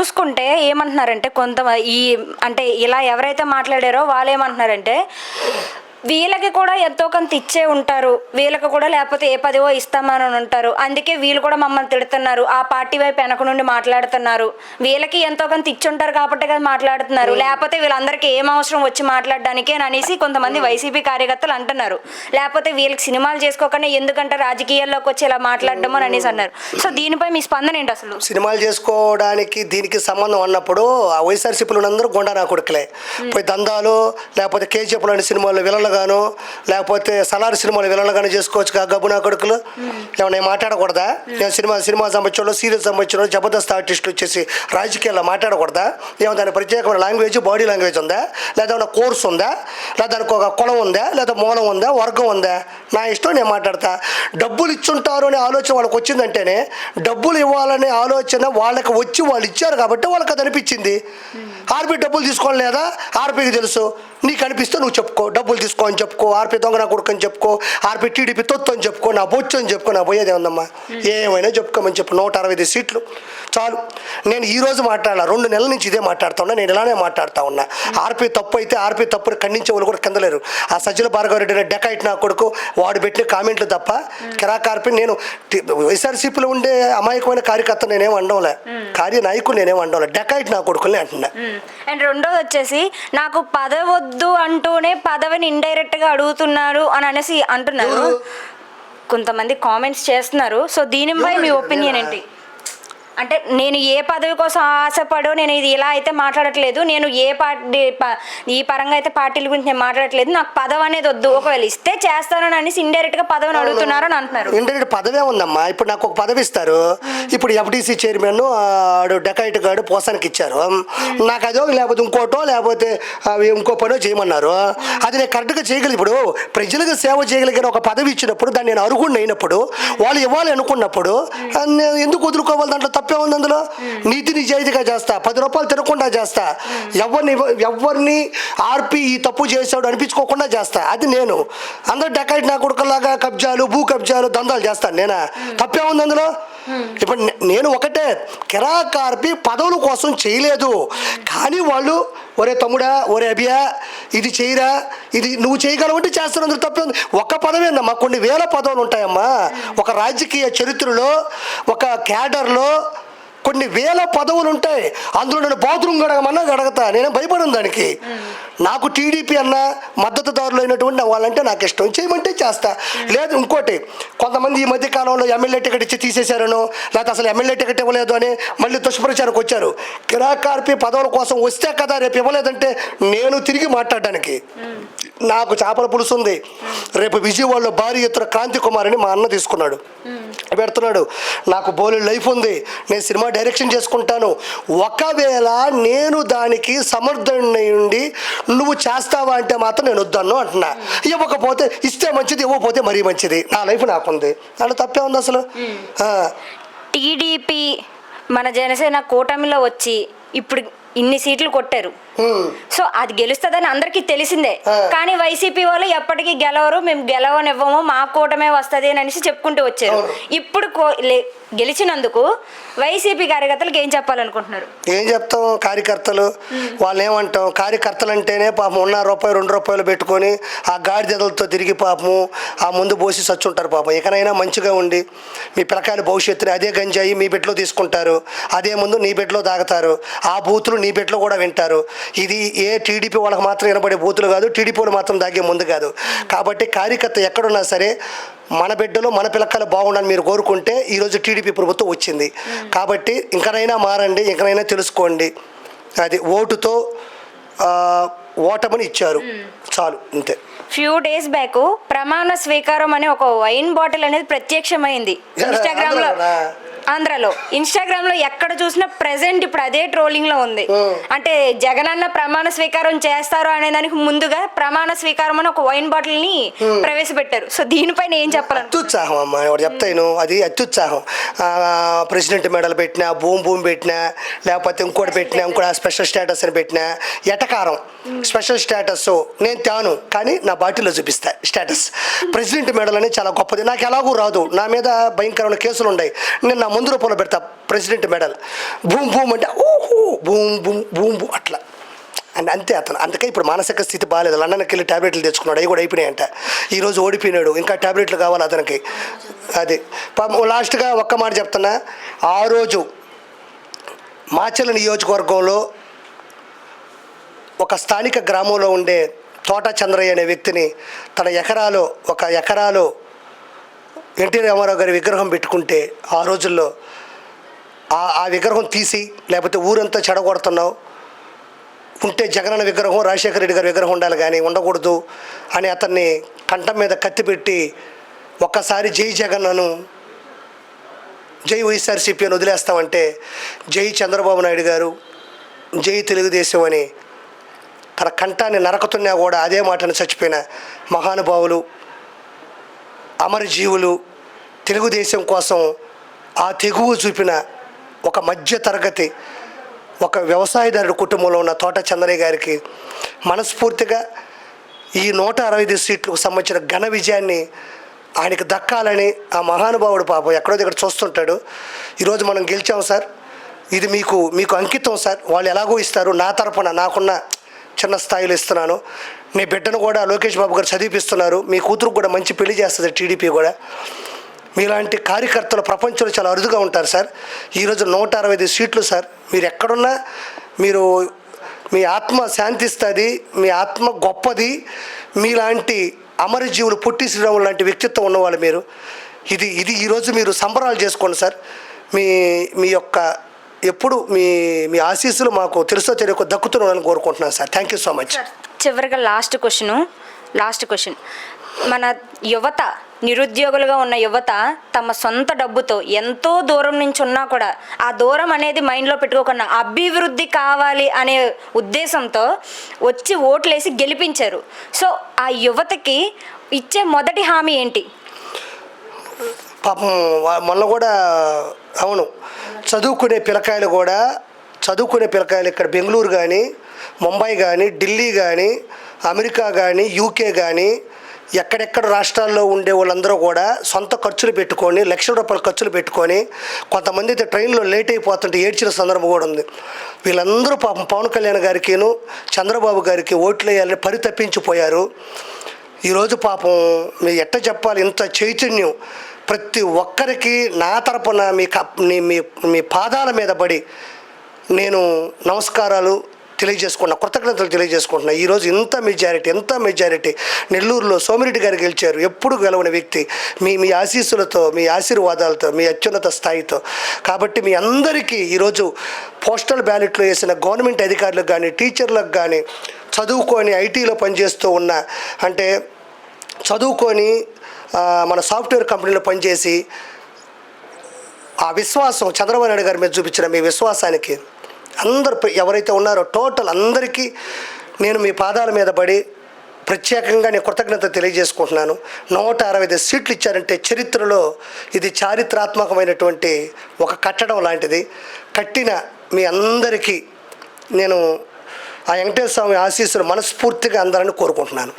చూసుకుంటే ఏమంటున్నారంటే కొంత ఈ అంటే ఇలా ఎవరైతే మాట్లాడారో వాళ్ళు ఏమంటున్నారంటే వీళ్ళకి కూడా ఎంతో కొంత ఇచ్చే ఉంటారు. వీళ్ళకి కూడా లేకపోతే ఏ పదివో ఇస్తామని ఉంటారు. అందుకే వీళ్ళు కూడా మమ్మల్ని తిడుతున్నారు. ఆ పార్టీ వైపు వెనక నుండి మాట్లాడుతున్నారు. వీళ్ళకి ఎంతో కొంత ఇచ్చుంటారు కాబట్టి కదా మాట్లాడుతున్నారు. లేకపోతే వీళ్ళందరికీ ఏం అవసరం వచ్చి మాట్లాడడానికి అని అనేసి కొంతమంది వైసీపీ కార్యకర్తలు అంటున్నారు. లేకపోతే వీళ్ళకి సినిమాలు చేసుకోకుండా ఎందుకంటే రాజకీయాల్లోకి వచ్చి ఇలా మాట్లాడడం అని అనేసి అన్నారు. సో దీనిపై మీ స్పందన ఏంటి అసలు? సినిమాలు చేసుకోవడానికి దీనికి సంబంధం అన్నప్పుడు ఆ వైఎస్ఆర్సీపీలు అందరూ గుండా నా కొడుకులే పోయి దందాలు లేకపోతే కేజీఎఫ్ లాంటి సినిమాలు విలన్లుగాను లేకపోతే సలార్ సినిమాలు విలన్లుగాను చేసుకోవచ్చు కా గబ్బు నా కొడుకులు? ఏమన్నా నేను మాట్లాడకూడదా? నేను సినిమా సినిమా సంబంధించిన సీరియల్ సంబంధించిన జబర్దస్త్ ఆర్టిస్టులు వచ్చేసి రాజకీయాల్లో మాట్లాడకూడదా? ఏమో దాని ప్రత్యేకమైన లాంగ్వేజ్ బాడీ లాంగ్వేజ్ ఉందా? లేదా ఏమైనా కోర్స్ ఉందా? లేదా దానికి ఒక కులం ఉందా? లేదా మూలం ఉందా? వర్గం ఉందా? నా ఇష్టం నేను మాట్లాడతా. డబ్బులు ఇచ్చుంటారు అనే ఆలోచన వాళ్ళకి వచ్చిందంటేనే డబ్బులు ఇవ్వాలనే ఆలోచన వాళ్ళకి వచ్చి వాళ్ళు ఇచ్చారు కాబట్టి వాళ్ళకి అది అనిపించింది. ఆర్పీ డబ్బులు తీసుకోవాలి లేదా? ఆర్పీకి తెలుసు. నీకు అనిపిస్తే నువ్వు చెప్పుకో డబ్బులు తీసుకో అని చెప్పుకో ఆర్పీ దొంగ నా కొడుకు అని చెప్పుకో ఆర్పీ టీడీపీ తొత్తు అని చెప్పుకో నా బొచ్చు అని చెప్పుకో నా పోయేది ఉందమ్మా ఏమైనా చెప్పుకోమని చెప్పు నూట అరవై ఐదు సీట్లు. చాలు. నేను ఈ రోజు మాట్లాడాల? రెండు నెలల నుంచి ఇదే మాట్లాడుతా ఉన్నా నేను ఇలానే మాట్లాడుతా ఉన్నా. ఆర్పీ తప్పు అయితే ఆర్పీ తప్పుని ఖండించే వాళ్ళు కూడా కిందలేరు ఆ సజ్జల భార్గవరెడ్డి అనే డెకాయిట్ నా కొడుకు వాడు పెట్టిన కామెంట్లు తప్ప కిరాక్ ఆర్పీ నేను వైఎస్ఆర్సీపీలో ఉండే అమాయకమైన కార్యకర్త నేనేం అండంలే కార్య నాయకులు నేనేం అండంలే డెకాయిట్ నా కొడుకుని అంటున్నా. అండ్ రెండోది వచ్చేసి నాకు పదవి వద్దు అంటూనే పదవిని ఇండైరెక్ట్గా అడుగుతున్నారు అని అనేసి అంటున్నారు? కొంతమంది కామెంట్స్ చేస్తున్నారు సో దీనిపై మీ? ఒపీనియన్? ఏంటి అంటే నేను ఏ పదవి కోసం ఆశపడో నేను ఇది ఇలా అయితే మాట్లాడట్లేదు నేను ఏ పార్టీ ప- ఈ పరంగా అయితే పార్టీల గురించి నేను మాట్లాడట్లేదు నాకు పదవి అనేది వద్దు. ఒకవేళ ఇస్తే చేస్తానని అనేసి ఇండైరెక్ట్గా పదవిని అడుగుతున్నారు అని అంటున్నారు. ఇంటర్నెట్ పదవే ఉందమ్మా. ఇప్పుడు నాకు ఒక పదవి ఇస్తారు. ఇప్పుడు ఎఫ్డీసీ చైర్మన్ ఆడు డెకాయిట్ గాడు పోసానికి ఇచ్చారు. నాకు అదో లేకపోతే ఇంకోటో లేకపోతే ఇంకో పనో చేయమన్నారు. అది నేను కరెక్ట్గా చేయగలిగి ఇప్పుడు ప్రజలకు సేవ చేయగలిగిన ఒక పదవి ఇచ్చినప్పుడు దాన్ని నేను అర్హుడిని అయినప్పుడు వాళ్ళు ఇవ్వాలి అనుకున్నప్పుడు ఎందుకు వదులుకోవాలి దాంట్లో తప్పే ఉంది అందులో? నీతి నిజాయితీగా చేస్తా పది రూపాయలు తినకుండా చేస్తా. ఎవరిని ఎవరిని ఆర్పి ఈ తప్పు చేశాడు అనిపించుకోకుండా చేస్తా. అది నేను. అందరు డెకాయిట్ నా కొడుకులాగా కబ్జాలు భూ కబ్జాలు దందాలు చేస్తాను నేనా? తప్పే ఉంది అందులో? ఇప్పుడు నే- నేను ఒకటే కిరాక్ ఆర్పి పదవుల కోసం చేయలేదు. కానీ వాళ్ళు ఒరే తమ్ముడా ఒరే అభియా ఇది చేయరా ఇది నువ్వు చేయగలవంటే చేస్తాను అందులో తప్పే ఉంది. ఒక్క పదవి ఏందమ్మా కొన్ని వేల పదవులు ఉంటాయమ్మా. ఒక రాజకీయ చరిత్రలో ఒక క్యాడర్లో కొన్ని వేల పదవులు ఉంటాయి అందులో నేను బాత్రూమ్ గడగమన్నా గడగతా. నేను భయపడను దానికి. నాకు టీడీపీ అన్న మద్దతుదారులు అయినటువంటి వాళ్ళంటే నాకు ఇష్టం. చేయమంటే చేస్తా. లేదు ఇంకోటి. కొంతమంది ఈ మధ్య కాలంలో ఎమ్మెల్యే టికెట్ ఇచ్చి తీసేశారను లేకపోతే అసలు ఎమ్మెల్యే టికెట్ ఇవ్వలేదు అని మళ్ళీ దుష్ప్రచారకు వచ్చారు. కిరాకార్పి పదవుల కోసం వస్తే కదా రేపు ఇవ్వలేదంటే నేను తిరిగి మాట్లాడడానికి నాకు చేపల పులుసు ఉంది. రేపు విజయవాడలో భారీ ఎత్తున క్రాంతి కుమార్ అని మా అన్న తీసుకున్నాడు. పెడుతున్నాడు. నాకు బోలే లైఫ్ ఉంది. నేను సినిమా డైరెక్షన్ చేసుకుంటాను. ఒకవేళ నేను దానికి సమర్థుడిని ఉండి నువ్వు చేస్తావా అంటే మాత్రం నేను వద్దన్ను అంటున్నా. ఇవ్వకపోతే ఇస్తే మంచిది ఇవ్వకపోతే మరీ మంచిది. నా లైఫ్ నాకుంది. దాంట్లో తప్పే ఉంది అసలు. టీడీపీ మన జనసేన కూటమిలో వచ్చి ఇప్పుడు ఇన్ని సీట్లు కొట్టారు. సో అది గెలుస్తుందని అందరికీ తెలిసిందే. కానీ వైసీపీ వాళ్ళు ఎప్పటికీ గెలవరు మేము గెలవనివ్వము మా కూటమే వస్తుంది అని అనేసి చెప్పుకుంటూ వచ్చారు. ఇప్పుడు గెలిచినందుకు వైసీపీ కార్యకర్తలకు ఏం చెప్పాలనుకుంటున్నారు? ఏం చెప్తాం కార్యకర్తలు? వాళ్ళు ఏమంటాం కార్యకర్తలు అంటేనే పాపం ఉన్న రూపాయి రెండు రూపాయలు పెట్టుకొని ఆ గాడిదలతో తిరిగి పాపము ఆ ముందు పోసి సచ్చుంటారు పాపం. ఇకనైనా మంచిగా ఉండి మీ పిల్లకాయల భవిష్యత్తుని అదే గంజాయి మీ బిడ్డలో తీసుకుంటారు అదే ముందు నీ బిడ్డలో తాగుతారు ఆ బూతులు నీ బిడ్డలో కూడా వింటారు. ఇది ఏ టీడీపీ వాళ్ళకి మాత్రం వినబడే బూతులు కాదు టీడీపీ వాళ్ళు మాత్రం దాగే ముందు కాదు. కాబట్టి కార్యకర్త ఎక్కడున్నా సరే మన బిడ్డలు మన పిల్లకాయలు బాగుండాలని మీరు కోరుకుంటే ఈరోజు టీడీపీ ప్రభుత్వం వచ్చింది. కాబట్టి ఇంకనైనా మారండి ఇంకనైనా తెలుసుకోండి. అది ఓటుతో ఓటమని ఇచ్చారు. చాలు అంతే ఫ్యూ డేస్ బ్యాక్ ప్రమాణ స్వీకారం అనే ఒక వైన్ బాటిల్ అనేది ప్రత్యక్షమైంది. ఇన్స్టాగ్రామ్లో? ఆంధ్రాలో. ఇన్స్టాగ్రామ్లో ఎక్కడ చూసినా ప్రెసెంట్ ఇప్పుడు అదే ట్రోలింగ్లో ఉంది. అంటే జగనన్న ప్రమాణ స్వీకారం చేస్తారు అనే దానికి ముందుగా ప్రమాణ స్వీకారం అని ఒక వైన్ బాటిల్ని ప్రవేశపెట్టారు. సో దీనిపైన ఏం చెప్పాలను అత్యుత్సాహం అమ్మ చెప్తాను అది అత్యుత్సాహం. ప్రెసిడెంట్ మెడల్ పెట్టినా భూమి భూమి పెట్టినా లేకపోతే ఇంకోటి పెట్టినా ఇంకోటి స్పెషల్ స్టేటస్ అని పెట్టినా ఎటకారం. స్పెషల్ స్టేటస్ నేను తాను కానీ నా బాటిల్లో చూపిస్తా స్టేటస్ ప్రెసిడెంట్ మెడల్ అనేది చాలా గొప్పది. నాకు ఎలాగూ రాదు. నా మీద భయంకరమైన కేసులు ఉన్నాయి. నేను నా ముందు రూపంలో పెడతా ప్రెసిడెంట్ మెడల్. భూమ్ భూమ్ అంటే ఓహో భూమ్ భూమ్ భూమ్ బూ అట్లా. అండ్ అంతే అతను. అందుకే ఇప్పుడు మానసిక స్థితి బాగాలేదు లండన్కి వెళ్ళి టాబ్లెట్లు తెచ్చుకున్నాడు. అవి కూడా అయిపోయినాయంట. ఈరోజు ఓడిపోయినాడు. ఇంకా ట్యాబ్లెట్లు కావాలి అతనికి. అది. లాస్ట్గా ఒక్క మాట చెప్తున్నా. ఆ రోజు మాచల నియోజకవర్గంలో ఒక స్థానిక గ్రామంలో ఉండే తోట చంద్రయ్య అనే వ్యక్తిని తన ఎకరాలో ఒక ఎకరాలో ఎన్టీ రామారావు గారి విగ్రహం పెట్టుకుంటే ఆ రోజుల్లో ఆ ఆ విగ్రహం తీసి లేకపోతే ఊరంతా చెడగొడుతున్నావు ఉంటే జగనన్న విగ్రహం రాజశేఖర రెడ్డి గారి విగ్రహం ఉండాలి కానీ ఉండకూడదు అని అతన్ని కంఠం మీద కత్తి పెట్టి ఒక్కసారి జై జగన్నను జై వైఎస్ఆర్సీపీ అని వదిలేస్తామంటే జై చంద్రబాబు నాయుడు గారు జై తెలుగుదేశం అని తన కంఠాన్ని నరకుతున్నా కూడా అదే మాటను చచ్చిపోయిన మహానుభావులు అమరజీవులు తెలుగుదేశం కోసం ఆ తెగువ చూపిన ఒక మధ్య తరగతి ఒక వ్యవసాయదారుడి కుటుంబంలో ఉన్న తోట చంద్రయ్య గారికి మనస్ఫూర్తిగా ఈ నూట అరవై ఐదు సీట్లకు సంబంధించిన ఘన విజయాన్ని ఆయనకు దక్కాలని ఆ మహానుభావుడు పాపం ఎక్కడో దగ్గర చూస్తుంటాడు. ఈరోజు మనం గెలిచాం సార్. ఇది మీకు మీకు అంకితం సార్. వాళ్ళు ఎలాగో ఇస్తారు. నా తరపున నాకున్న చిన్న స్థాయిలో ఇస్తున్నాను. మీ బిడ్డను కూడా లోకేష్ బాబు గారు చదివిపిస్తున్నారు. మీ కూతురు కూడా మంచి పెళ్ళి చేస్తుంది టీడీపీ కూడా. మీలాంటి కార్యకర్తలు ప్రపంచంలో చాలా అరుదుగా ఉంటారు సార్. ఈరోజు నూట అరవై ఐదు సీట్లు సార్. మీరు ఎక్కడున్నా మీరు మీ ఆత్మ శాంతిస్తుంది మీ ఆత్మ గొప్పది. మీలాంటి అమరజీవులు పుట్టి శ్రీరాములు లాంటి వ్యక్తిత్వం ఉన్నవాళ్ళు మీరు. ఇది ఇది ఈరోజు మీరు సంబరాలు చేసుకోండి సార్. మీ మీ యొక్క ఎప్పుడు మీ మీ ఆశీస్సులు మాకు తెలుసో తెలియక దక్కుతున్నారని కోరుకుంటున్నాను sir. Thank you so much చివరిగా లాస్ట్ క్వశ్చను లాస్ట్ క్వశ్చన్ మన యువత నిరుద్యోగులుగా ఉన్న యువత తమ సొంత డబ్బుతో ఎంతో దూరం నుంచి ఉన్నా కూడా ఆ దూరం అనేది మైండ్లో పెట్టుకోకుండా అభివృద్ధి కావాలి అనే ఉద్దేశంతో వచ్చి ఓట్లేసి గెలిపించారు. సో ఆ యువతకి ఇచ్చే మొదటి హామీ ఏంటి? పాపం మొన్న కూడా అవును. చదువుకునే పిల్లకాయలు కూడా చదువుకునే పిల్లకాయలు ఇక్కడ బెంగళూరు కానీ ముంబై కానీ ఢిల్లీ కానీ అమెరికా కానీ యూకే కానీ ఎక్కడెక్కడ రాష్ట్రాల్లో ఉండే వాళ్ళందరూ కూడా సొంత ఖర్చులు పెట్టుకొని లక్షల రూపాయల ఖర్చులు పెట్టుకొని కొంతమంది అయితే ట్రైన్లో లేట్ అయిపోతుంటే ఏడ్చిన సందర్భం కూడా ఉంది. వీళ్ళందరూ పాపం పవన్ కళ్యాణ్ గారికిను చంద్రబాబు గారికి ఓట్లు వేయాలని పరితప్పించిపోయారు ఈరోజు పాపం మీ ఎట్ట చెప్పాలి? ఇంత చైతన్యం. ప్రతి ఒక్కరికి నా తరపున మీ కప్ మీ- మీ మీ పాదాల మీద పడి నేను నమస్కారాలు తెలియజేసుకున్నా కృతజ్ఞతలు తెలియజేసుకుంటున్నా. ఈరోజు ఇంత మెజారిటీ ఎంత మెజారిటీ. నెల్లూరులో సోమిరెడ్డి గారు గెలిచారు. ఎప్పుడు గెలవని వ్యక్తి. మీ మీ ఆశీస్సులతో మీ ఆశీర్వాదాలతో మీ అత్యున్నత స్థాయితో. కాబట్టి మీ అందరికీ ఈరోజు పోస్టల్ బ్యాలెట్లో వేసిన గవర్నమెంట్ అధికారులకు కానీ టీచర్లకు కానీ చదువుకొని ఐటీలో పనిచేస్తూ ఉన్న అంటే చదువుకొని మన సాఫ్ట్వేర్ కంపెనీలో పనిచేసి ఆ విశ్వాసం చంద్రబాబు నాయుడు గారి మీద చూపించిన మీ విశ్వాసానికి అందరు ఎవరైతే ఉన్నారో టోటల్ అందరికీ నేను మీ పాదాల మీద పడి ప్రత్యేకంగా నేను కృతజ్ఞత తెలియజేసుకుంటున్నాను. నూట అరవై ఐదు సీట్లు ఇచ్చారంటే చరిత్రలో ఇది చారిత్రాత్మకమైనటువంటి ఒక కట్టడం లాంటిది. కట్టిన మీ అందరికీ నేను ఆ వెంకటేశ్వర స్వామి ఆశీస్సులు మనస్ఫూర్తిగా అందాలని కోరుకుంటున్నాను.